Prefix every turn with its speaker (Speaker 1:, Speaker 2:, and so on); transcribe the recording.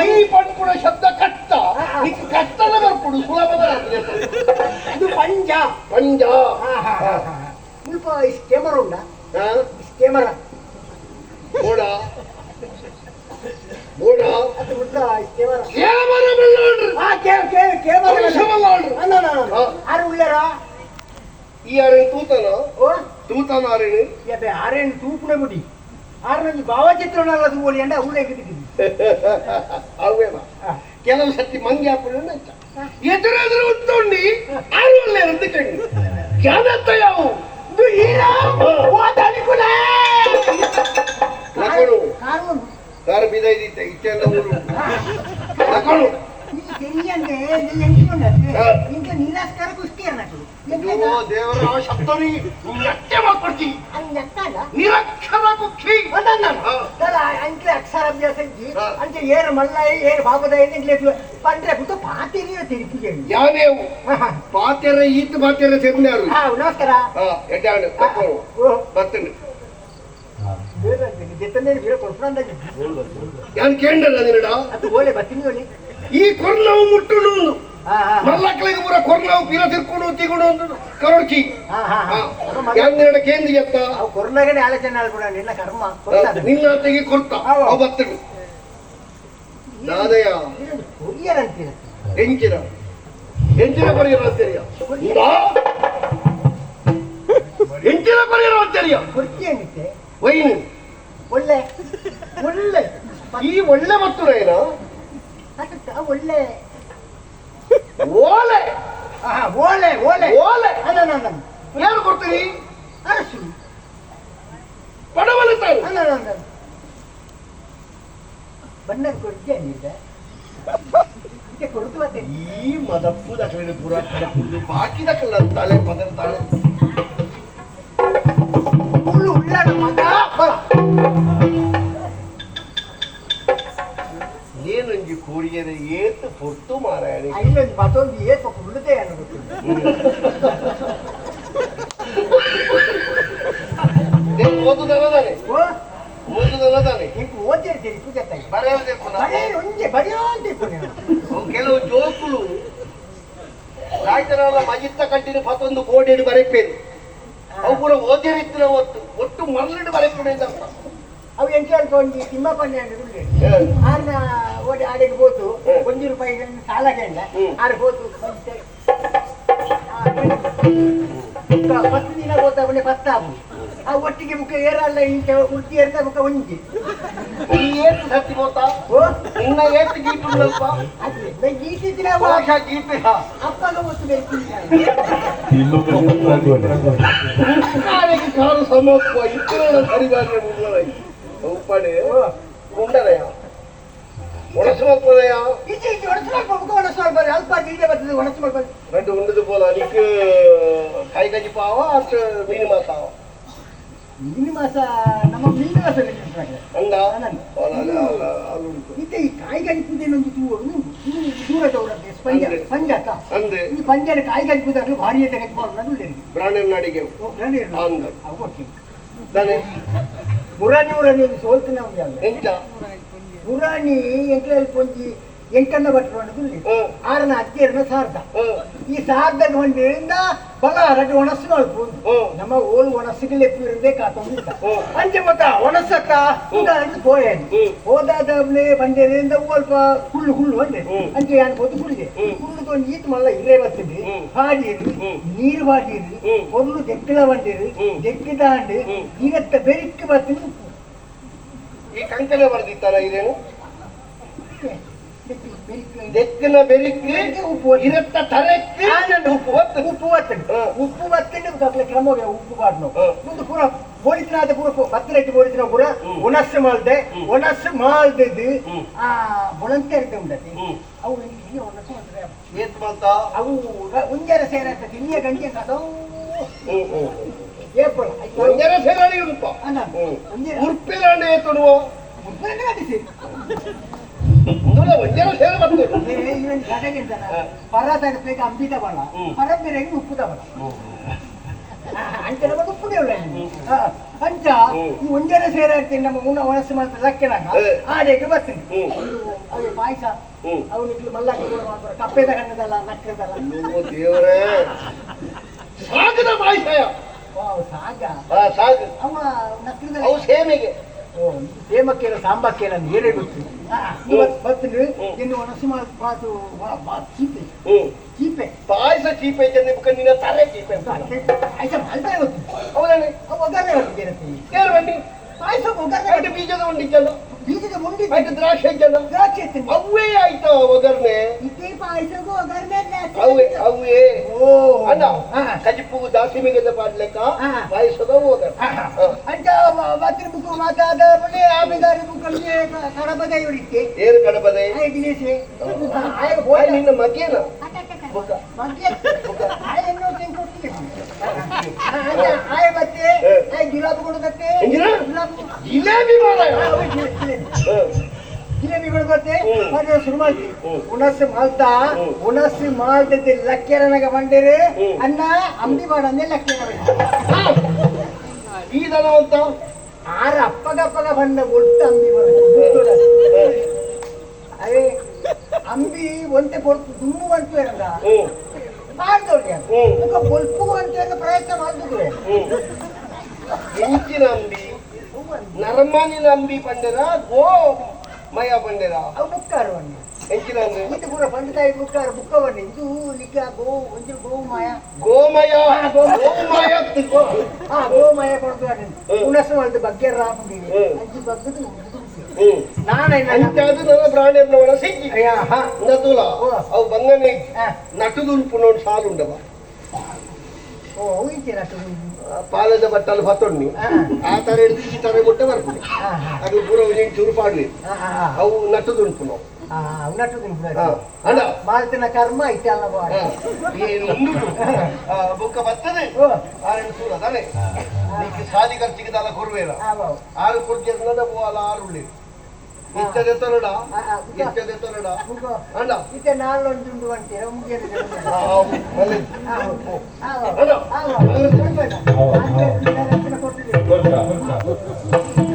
Speaker 1: ಮೈ ಪಂಪುಡ ಶಬ್ದ ಕಷ್ಟ ನಿಕ್ ಬರ್ಕೊಡು ಸುಲಭದ
Speaker 2: ಇದು ಪಂಜ.
Speaker 1: ಪಂಜ.
Speaker 2: ಸ್ವಲ್ಪ ಇಷ್ಟು ಕ್ಯಾಮರಾ ಉಂಡ?
Speaker 1: ಹಾ?
Speaker 2: ಇಷ್ಟು ಕ್ಯಾಮರಾ
Speaker 1: ಬೋಡ ಬೋಡ
Speaker 2: ಅದು ಉಂಟ ಇಷ್ಟು ಕ್ಯಾಮರಾ
Speaker 1: ಕ್ಯಾಮರ ಬಲ್ಲಾಡ್ರು
Speaker 2: ಹಾ ಕೇ- ಕೇ- ಕ್ಯಾಮರಾ
Speaker 1: ಅವಶ್ಯ ಬಲ್ಲಾಡ್ರು
Speaker 2: ಅಲ್ಲ, ಅಲ್ಲ, ಅಲ್ಲ. ಆರು ಉಳ್ಳಾರ?
Speaker 1: ಈ ಆರೇನು ತೂತನ.
Speaker 2: ಓ?
Speaker 1: ತೂತನ ಆರೇನು
Speaker 2: ಯಬ್ಬೆ ಆರೇನು ತೂಪುನ ಬಿಡಿ ಆರು ನಂಗೆ ಭಾವಚಿತ್ರನಲ್ಲ ತೂವಳಿ ಅಂಡ ಉಳ್ಳೆ ಕಿಟಿಕಿದಿ
Speaker 1: ಅವೇನ ಕೆಲವು ಸತಿ ಮಂಗಿ ಹಾಕೊಂಡು ಎದುರೆದುರು ಉಂಟುಂಡಿ ಆರು ಒಳ್ಳೆ ಅಂತ ಕೇಳಿ ಯಾವತ್ತ ಯಾವ
Speaker 2: ಇದು ಹೀರ ಓದಾಡಿಕುಲ
Speaker 1: ನಕಳು
Speaker 2: ಕಾರು
Speaker 1: ಕಾರು ಬಿದ ಇದ್ದಿತ್ತೆ ಇಚ್ಚೆಲ್ಲ ಊರು ನಕಳು
Speaker 2: ಇದು ತೆರಿಯಂತೆ ನೀ ಎಂಟ್ಕೊಂಡದ್ದು
Speaker 1: ಹಾ. ಅಯ್ಯೋ ದೇವರ ಆ ಶಬ್ದನಿ ನಟ್ಯ ಮಾಡ್ಕೊಡ್ತೀನಿ ನಿರಕ್ಷರ ಕುಕ್ಷಿ ಹಾ.
Speaker 2: ಅಂಕ್ಲೆ ಅಕ್ಷರ ಅಭ್ಯಾಸ ಇದ್ದಿ ಅಂತ ಏರು ಮಲ್ಲಾಯಿ ಏರು ಬಾಬದ ಎಂಕ್ಲೆ ಪಂಡ್ರೆ ಬಿಟ್ಟು ಪಾತಿರಿಯ ತಿರುಪಿ
Speaker 1: ಯಾನೇವು ಪಾತೆರ ಈತ್ ಪಾತೆರ ಸೇರ್ನ್ಯಾರು
Speaker 2: ಹಾ ನಮಸ್ಕಾರ.
Speaker 1: ಎಡ್ಡಾಡು ಬರ್ತೇನೆ.
Speaker 2: ಜೆತ್ತಂದೇನು ಬೀರ ಕೊಡ್ಕೊಂಡಾಗಿ
Speaker 1: ಯಾನ್
Speaker 2: ಅದು ಓಲೆ ಬತ್ತೀನಿ ಓಲೆ
Speaker 1: ಈ ಕೊರ್ನವು ಮುಟ್ಟುನು ಮಲ್ಲಕ್ಕಳಿಗೆ ಪೂರ ಕೊರ್ನವು ಪೀರ ತಿರ್ಕೊಂಡು ತಿಕೊಂಡು ಒಂದು ಕರೋಡ್ಕಿ
Speaker 2: ಹಾ ಹಾ ಹಾ.
Speaker 1: ಯಾನ್ ನಿನ್ನಡ ಕೇಂದ್ರ ಎತ್ತ
Speaker 2: ಕೊರೋನಾಗಡೆ ಆಲೋಚನೆ ಆಡ್ಬಿಡ ನಿನ್ನ ಕರ್ಮ
Speaker 1: ನಿನ್ನ ತೆಗಿ
Speaker 2: ಹೌದು.
Speaker 1: ಅವು
Speaker 2: ಕೊರಿಯರ್ ಅಂತೀರ
Speaker 1: ಹೆಂಚಿನ. ಹೆಂಚಿನ ಪರಿಹಾರ ಅಂತೀರಿಯ? ಹೆಂಚಿನ ಪರಿಹಾರ ಅಂತೀರಿಯ?
Speaker 2: ಕೊರ್ತಿ ಏನಿತ್ತೆ
Speaker 1: ವೈನು.
Speaker 2: ಒಳ್ಳೆ. ಒಳ್ಳೆ.
Speaker 1: ಈ ಒಳ್ಳೆ ಮತ್ತು ಏನ
Speaker 2: ಅದಕ್ಕ ಒಳ್ಳೆ
Speaker 1: ಓಲೆ
Speaker 2: ಹಾ ಓಲೆ ಓಲೆ
Speaker 1: ಓಲೆ
Speaker 2: ಅಲ್ಲ ಅಲ್ಲ
Speaker 1: ಏನು ಕೊಡ್ತೀನಿ
Speaker 2: ಅರಸು
Speaker 1: ಪಡವಲಿತಾರೆ
Speaker 2: ಅಲ್ಲ ಅಲ್ಲ ಬಣ್ಣ ಕೊಡ್ತಿ ಏನಿದೆ ಇದಕ್ಕೆ ಕೊಡ್ತು ಮತ್ತೆ
Speaker 1: ಈ ಮದಪ್ಪು ದಕ್ಷಿಣ ಪುರ ಕಡಪುದು ಬಾಕಿ ದಕ್ಕಲ್ಲ ತಲೆ ಪದರ ತಾಳೆ
Speaker 2: ಹುಲ್ಲು ಉಳ್ಳಾಡ ಮಗ ಬರ
Speaker 1: ಕೋರಿಯರೆ ಏತು ಪೊಟ್ಟು ಮಾರಾಯಣಿ
Speaker 2: ಇಲ್ಲೊಂದು ಮತ್ತೊಂದು ಏತು ಉಳಿದೆ ಅನ್ನೋದು
Speaker 1: ಓದುದಲ್ಲದಾನೆ ಓದುದಲ್ಲದಾನೆ
Speaker 2: ಇಂಕು ಓದಿರ್ತೀರಿ ಪೂಜೆ ಇಟ್ಕೊಂಡು
Speaker 1: ಅವು ಕೆಲವು ಜೋಕುಲು ರಾಯ್ತರಲ್ಲ ಮಜಿತ್ತ ಕಂಟಿನ ಪತ್ತೊಂದು ಗೋಡೆಡು ಬರೆಪೇರು ಅವು ಪೂರ ಓದಿರಿತ್ತಿನ ಒಟ್ಟು ಒಟ್ಟು ಮರಳಿಡು ಬರೆಪೇರು ಅಂತ.
Speaker 2: ಅವು ಎಂಟು ತಿಮ್ಮಪ್ಪಣ್ಣ ಉಳ್ಳೆ ಓಡಿ ಆಡಿಗೆ ಹೋತು. ಒಂದು ರೂಪಾಯಿ ಸಾಲ
Speaker 1: ಹ್ಮ್.
Speaker 2: ಆರು ಹೋತು ಪತ್ತು ದಿನ ಹೋದ ಅವನೇ ಪತ್ತಾಬು ಆ ಒಟ್ಟಿಗೆ ಮುಖ ಏರಲ್ಲ ಇಂಚ ಉಡ್ತಿ ಏರ್ದ ಮುಖ ಒಂಜಿ.
Speaker 1: ಏತು ಸತ್ತಿ ಹೋತಾ?
Speaker 2: ಓ.
Speaker 1: ಇನ್ನ ಏತು ಗೀಟು ಸ್ವಲ್ಪ
Speaker 2: ಅದೇ ನಾ ಈಟಿ ದಿನ
Speaker 1: ಭಾಷಾ ಗೀತೆ
Speaker 2: ಅಪ್ಪಗ ಒತ್ತು ಬೇಕು
Speaker 1: ಕಾರಿಗೆ ಕಾರು ಸಮತ್ವ ಇತರ ಸರಿಗಾರ ಮುಂದಲೈ ಉಪ್ಪಡೆ
Speaker 2: ಗೀಡೆ ಬರ್ತದೆ ಒಣಸ್ಬೇಕು ಬರ್ರಿ
Speaker 1: ரெண்டு உண்டது போல அன்னைக்கு கை கஞ்சி பாவா அட்டு மீன் மாசாவா
Speaker 2: ಮೀನು ಮಾಸ ನಮ್ಮ ಮೀನು ಮಾಸ ನೆನಪಿಸ್ತಾರೆ.
Speaker 1: அங்க
Speaker 2: ಅನಂತ.
Speaker 1: அது
Speaker 2: ಇತ್ತೆ ಈ ಕಾಯಿ ಗಂಟುದೇನೊಂದು ತೂರು ದೂರ ದೌಡಂತೆ ಪಂಜ
Speaker 1: ಅಂದ್ರೆ?
Speaker 2: ಪಂಜ ಅಕ್ಕ
Speaker 1: அந்த
Speaker 2: ಈ ಪಂಜನ ಕಾಯಿ ಗಂಟುದಾಗಲು ಭಾರಿ ತೆಗೆದು ಮಾಡೋದು
Speaker 1: பிராணன் நடிகை அந்த தானே
Speaker 2: ಮುರಾನಿ ಮುರಾನಿ ಒಂದು ಸೋಲ್ತನ ಒಂದು ಯಾವ್ದು
Speaker 1: ಎಂಚ
Speaker 2: ಮುರಾನಿ ಎಂಟ್ರಲ್ಲಿ ಪೊಂಜಿ ಎಂಟನ್ನ ಭಟ್ರು ಅನ್ನೋದು
Speaker 1: ಹ್ಮ್.
Speaker 2: ಆರನ ಅಜ್ಜಿಯರನ್ನ ಸಾರ್ದ ಈ ಸಾರ್ಧ ಬಲ ಅರಡು ಒಣಸು
Speaker 1: ಮಲ್ಪು.
Speaker 2: ನಮ್ಮ ಓಲ್ ಒಣಸಿಗೆ ಕಾತೊಂದಿಲ್ಲ
Speaker 1: ಹ್ಮ್.
Speaker 2: ಅಂಚೆ ಮತ್ತ ಒಣಸಕ್ಕ ಅಂತ ಹೋಯೇನು
Speaker 1: ಹ್ಮ್.
Speaker 2: ಹೋದಾದವ್ನೆ ಬಂದಿರಿಂದ ಸ್ವಲ್ಪ ಹುಲ್ಲು ಹುಲ್ಲು ಅಂದೆ
Speaker 1: ಹ್ಮ್.
Speaker 2: ಅಂಚೆ ಯಾನ್ ಹೋದು
Speaker 1: ಹುಳಿಗೆ.
Speaker 2: ಹುಲ್ಲು ಒಂದು ಈತ್ ಮಲ್ಲ ಇಲ್ಲೇ
Speaker 1: ಬರ್ತೀನಿ.
Speaker 2: ಹಾಡಿರಿ. ನೀರು
Speaker 1: ಹಾಡಿರಿ
Speaker 2: ಒಂದು ಜಗ್ಗಿಲ ಬಂದಿರಿ ಜಗ್ಗಿದ
Speaker 1: ಹ್ಮ್.
Speaker 2: ಇವತ್ತ ಬೆರಿಕ್ಕೆ ಬರ್ತೀನಿ
Speaker 1: ಈ ಕಂಕಣ ಬರ್ದಿತ್ತಲ್ಲ ಇದೇನು
Speaker 2: ಬೆರಿಕ್ಕೆ ಬೆರಿಕ್ಕೆ ಉಪ್ಪು
Speaker 1: ಇರತ್ತ ತರಕ್ಕೆ ಉಪ್ಪು ಒತ್ತು.
Speaker 2: ಉಪ್ಪು ಒತ್ತಂಡು. ಉಪ್ಪು ಒತ್ತಂಡು ದಾಖಲೆ ಕ್ರಮವಾಗಿ ಉಪ್ಪು ಬಾಡ್ನು. ಮುಂದೆ ಪೂರ ಪೂರ ಭತ್ತರೆಟ್ಟು ಬೋಳಿತನ ಪೂರ
Speaker 1: ಹ್ಮ್.
Speaker 2: ಒಣಸ್ಸು ಮಾಲ್ದೆ
Speaker 1: ಹ್ಮ್.
Speaker 2: ಒಣಸ್ಸು ಮಾಲ್ದದ್ದು
Speaker 1: ಹ್ಮ್.
Speaker 2: ಆ ಬುಳಂತೆ ಇರ್ತೆ ಉಂಡತಿ. ಅವು ಇಲ್ಲಿ ಒಣಸ್ಸು ಮಾಡಿದ್ರೆ
Speaker 1: ಏತ್ ಮಾತ
Speaker 2: ಅವು ಉಂಜರ ಸೇರತ್ತೆ ತಿನ್ನಿಯ ಗಂಟೆ
Speaker 1: ಕದವು
Speaker 2: ಏಪಳ
Speaker 1: ಒಂದರ ಸೇರಾಡಿ ಉಡುಪ ಉರ್ಪಿಲಾಂಡೆ ಏತುಡುವ
Speaker 2: ಮುಪ್ಪನೇ ಅಡಿಸಿ
Speaker 1: ಸೇರ.
Speaker 2: ಪರ ಅಂಬಿದ ಬಳ
Speaker 1: ಹ್ಮ್.
Speaker 2: ಪರ ಬೇರೆ ಉಪ್ಪುದ ಬಳ ಅಂಚ ನಮಗೆ ಪುಡಿ ಉಳ್ಳ. ಈ ಒಂದೆರ ಸೇರಾಡ್ತೀನಿ ನಮ್ಮ ಮುನ್ನ ವಯಸ್ಸು ಮಾತ್ರ ಲಕ್ಕನಾಗ. ಆಡೆಗೆ ಬರ್ತೀನಿ. ಅದು ಪಾಯಸ.
Speaker 1: ಹ್ಮ್.
Speaker 2: ಅವನಿಗೆ ಮಲ್ಲಕ್ಕೆ ಮಾಡ್ತಾರೆ ಕಪ್ಪೆದ ಕಣ್ಣದಲ್ಲ ನಕ್ಕದಲ್ಲ
Speaker 1: ದೇವರೇ. ಸಾಗದ
Speaker 2: ವಾವ್, ಸಾಗ?
Speaker 1: ಸಾಗ.
Speaker 2: ಅವ ನಕ್ಕದ
Speaker 1: ಅವು ಸೇಮೆಗೆ.
Speaker 2: ಸೇಮಕ್ಕೇನ ಸಾಂಬಕ್ಕೇನ ಏನೇ ಗೊತ್ತು ಬರ್ತೀನಿ
Speaker 1: ಹ್ಮ್.
Speaker 2: ಇನ್ನು ಒಣಸು ಮಾತು ಚೀಪೆ
Speaker 1: ಹ್ಮ್
Speaker 2: ಚೀಪೆ
Speaker 1: ಪಾಯಸ ಚೀಪೆ ಚೆನ್ನ ಬುಕ್ಕ ನಿನ್ನ ತಲೆ ಚೀಪೆ
Speaker 2: ಪಾಯಸ ಮಾಡ್ತಾರೆ ಗೊತ್ತು
Speaker 1: ಹೌದಾನೆ
Speaker 2: ಅವು ಒಗ್ಗರಣೆ ಹೊಟ್ಟಿದ್ದೇನೆ
Speaker 1: ಯಾರು ಬಂಡಿ
Speaker 2: ಪಾಯಸ ಒಗ್ಗರಣೆ
Speaker 1: ಐಟು ಬೀಜದ ಉಂಡಿದ್ದಲ್ಲ
Speaker 2: ಬೀಜದ ಮುಂಡಿ
Speaker 1: ಐಟು ದ್ರಾಕ್ಷಿ ಇದ್ದಲ್ಲ
Speaker 2: ದ್ರಾಕ್ಷಿ ಎತ್ತೀನಿ
Speaker 1: ಅವೇ ಆಯ್ತಾ ಒಗರ್ನೆ
Speaker 2: ಇದೇ ಪಾಯಸಗೂ ಒಗ್ಗರಣೆ
Speaker 1: ಅವೇ ಅವೇ
Speaker 2: ಓ
Speaker 1: ಅಣ್ಣ
Speaker 2: ಹಾ.
Speaker 1: ಕಜಿಪ್ಪು ದಾಸಿಮಿಗೆ ಪಾಡ್ಲೆಕ್ಕ
Speaker 2: ಹಾ.
Speaker 1: ಪಾಯಸದ ಒಗರ್
Speaker 2: ಅಂತ ಮಾತಿನ ಬುಕ್ಕು ಮಾತಾದ ಬಳಿ ಆಮೇದಾರಿ ಬುಕ್ಕಲ್ಲಿ ಕಡಬದ ಇವಳಿಕ್ಕೆ
Speaker 1: ಏನು ಕಡಬದೆ
Speaker 2: ದಿನೇಶೆ ಆಯ
Speaker 1: ಓಯ್ ನಿನ್ನ ಮಗೇನ ಬುಕ್ಕ
Speaker 2: ಬಗ್ಗೆ ಆಯ ಎನ್ನೋ ತಿಂಗ್ ಕೊಟ್ಟಿಗೆ ಆಯ ಮತ್ತೆ ಆಯ ಗುಲಾಬಿ ಕೊಡದಕ್ಕೆ
Speaker 1: ಎಂಜಿನ?
Speaker 2: ಗುಲಾಬಿ
Speaker 1: ಜಿಲೇಬಿ ಮಾರಾಯ.
Speaker 2: ಜಿಲೇಬಿಗಳು
Speaker 1: ಹ್ಮ್.
Speaker 2: ಮಾಡಿ ಶುರು ಮಾಡ್ತಿ
Speaker 1: ಹ್ಮ್.
Speaker 2: ಉಣಸಿ ಮಾಲ್ತ. ಉಣಸಿ ಮಾಲ್ತದೆ ಲಕ್ಕೆರನಗ
Speaker 1: ಹ್ಮ್.
Speaker 2: ಅನ್ನ ಅಂಬಿ ಮಾಡಂದೆ ಲಕ್ಕೆರ
Speaker 1: ಹಾ. ಈ ಧನವಂತ
Speaker 2: ಆರ ಅಪ್ಪಗಪ್ಪಗ ಬಂದ ಒಟ್ಟು ಅಂಬಿ ಅದೇ ಅಂಬಿ ಒಂತೆ ಕೊಡ್ತು ದುಮ್ಮು ಬಂತು ಏನಂದ? ಮಾಡ್ದವ್ರಿಗೆ. ಬೊಲ್ಪು ಅಂತ ಪ್ರಯತ್ನ ಮಾಡಿದ್ರೆ
Speaker 1: ಹ್ಮ್. ಅಂಬಿ? ನರಮಾನಿನ ಅಂಬಿ ಪಂಡರ ಗೋ ಮಯ ಪಂಡರ
Speaker 2: ಅವು ಬುಕ್ಕಾರು ಬನ್ನಿ
Speaker 1: ಎಂಚಿನ ಅಂದ್ರೆ
Speaker 2: ಇದು ಪೂರ ಪಂಡಿತಾಯಿ ಬುಕ್ಕಾರು ಬುಕ್ಕವನ್ನಿ ಇದು ನಿಕ್ಕ ಗೋ ಒಂದು ಗೋವು ಮಾಯ
Speaker 1: ಗೋಮಯ ಗೋಮಯ
Speaker 2: ಹಾ ಗೋಮಯ ಕೊಡ್ತು
Speaker 1: ಹ್ಮ್.
Speaker 2: ಉಣಸ ಮಾಡಿದ ಬಗ್ಗೆ ರಾಪುಂಡಿ
Speaker 1: ಹ್ಮ್.
Speaker 2: ಅಜ್ಜಿ ಬಗ್ಗದು
Speaker 1: ಹ್ಮ್
Speaker 2: ನಾನೇ
Speaker 1: ಅಂಚಾದು ನನ್ನ ಪ್ರಾಣಿಯನ್ನ ಒಳ ಸಿಕ್ಕಿ
Speaker 2: ಅಯ್ಯ ಹಾ
Speaker 1: ನತುಲ
Speaker 2: ಓ.
Speaker 1: ಅವು ಬಂಗನೆ
Speaker 2: ಹಾ.
Speaker 1: ನಟುದುಲ್ಪು ನೋಡಿ ಸಾಲು ಉಂಡವ
Speaker 2: ಓ ಅವು
Speaker 1: పాలేజ బట్టాలు
Speaker 2: పత్తొడిని ఆ. తర
Speaker 1: ఎడిది ఈ
Speaker 2: తర ముట్టే వరకు. అది
Speaker 1: పూర్వం విజయం చురుపాడు అవు నట్టు దుంపున్నావు
Speaker 2: బుక్క
Speaker 1: బత్తది ఆరు సూర నీకు సాది తల కొరువేరా ఆరు కొడుకు ఆరు
Speaker 2: లేదు.
Speaker 1: ಇತ್ತೆತ್ತಲಡ
Speaker 2: ಇತ್ತೆತ್ತಲಡ
Speaker 1: ಅಣ್ಣ
Speaker 2: ಇತ್ತೆ ನಾಲ್ಕೊಂಡು ಅಂತೀರ ಮುಗಿಯದೆ
Speaker 1: ಅಣ್ಣ
Speaker 3: ಅಣ್ಣ ಕೊಡ್ತೀನಿ